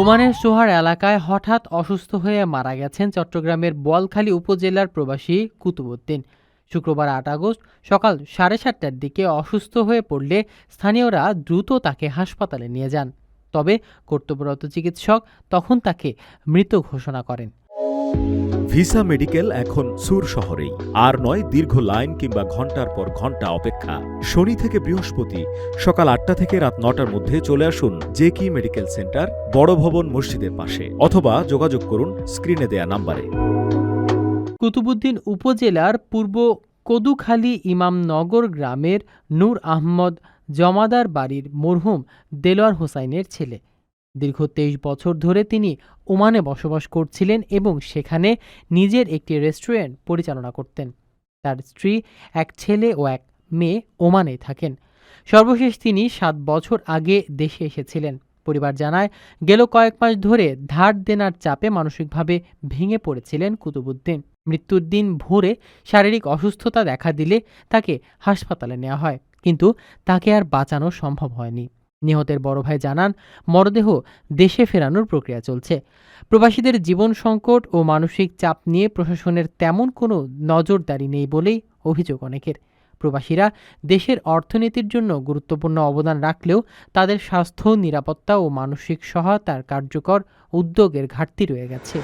ওমানের সোহার এলাকায় হঠাৎ অসুস্থ হয়ে মারা গেছেন চট্টগ্রামের বলখালী উপজেলার প্রবাসী কুতুবুদ্দিন শুক্রবার আট আগস্ট সকাল সাড়ে সাতটার দিকে অসুস্থ হয়ে পড়লে স্থানীয়রা দ্রুত তাকে হাসপাতালে নিয়ে যান। তবে কর্তব্যরত চিকিৎসক তখন তাকে মৃত ঘোষণা করেন। ভিসা মেডিকেল এখন সুর শহরেই। আর নয়, দীর্ঘ লাইন কিংবা ঘণ্টার পর ঘণ্টা অপেক্ষা। শনি থেকে বৃহস্পতি, সকাল আটটা থেকে রাত নটার মধ্যে চলে আসুন জে কি মেডিকেল সেন্টার, বড় ভবন মসজিদের পাশে। অথবা যোগাযোগ করুন স্ক্রিনে দেয়া নাম্বারে। কুতুবুদ্দিন উপজেলার পূর্ব কদুখালী ইমামনগর গ্রামের নূর আহমদ জমাদার বাড়ির মরহুম দেলোয়ার হোসাইনের ছেলে। দীর্ঘ তেইশ বছর ধরে তিনি ওমানে বসবাস করছিলেন এবং সেখানে নিজের একটি রেস্টুরেন্ট পরিচালনা করতেন। তার স্ত্রী, এক ছেলে ও এক মেয়ে ওমানে থাকেন। সর্বশেষ তিনি সাত বছর আগে দেশে এসেছিলেন। পরিবার জানায়, গেল কয়েক মাস ধরে ধার দেনার চাপে মানসিকভাবে ভেঙে পড়েছিলেন কুতুবুদ্দিন। মৃত্যুর দিন ভোরে শারীরিক অসুস্থতা দেখা দিলে তাকে হাসপাতালে নেওয়া হয়, কিন্তু তাকে আর বাঁচানো সম্ভব হয়নি। নিহতের বড় ভাই জানান, মরদেহ দেশে ফেরানোর প্রক্রিয়া চলছে। প্রবাসীদের জীবন সংকট ও মানসিক চাপ নিয়ে প্রশাসনের তেমন কোনো নজরদারি নেই বলেই অভিযোগ অনেকের। প্রবাসীরা দেশের অর্থনীতির জন্য গুরুত্বপূর্ণ অবদান রাখলেও তাদের স্বাস্থ্য, নিরাপত্তা ও মানসিক সহায়তার কার্যকর উদ্যোগের ঘাটতি রয়ে গেছে।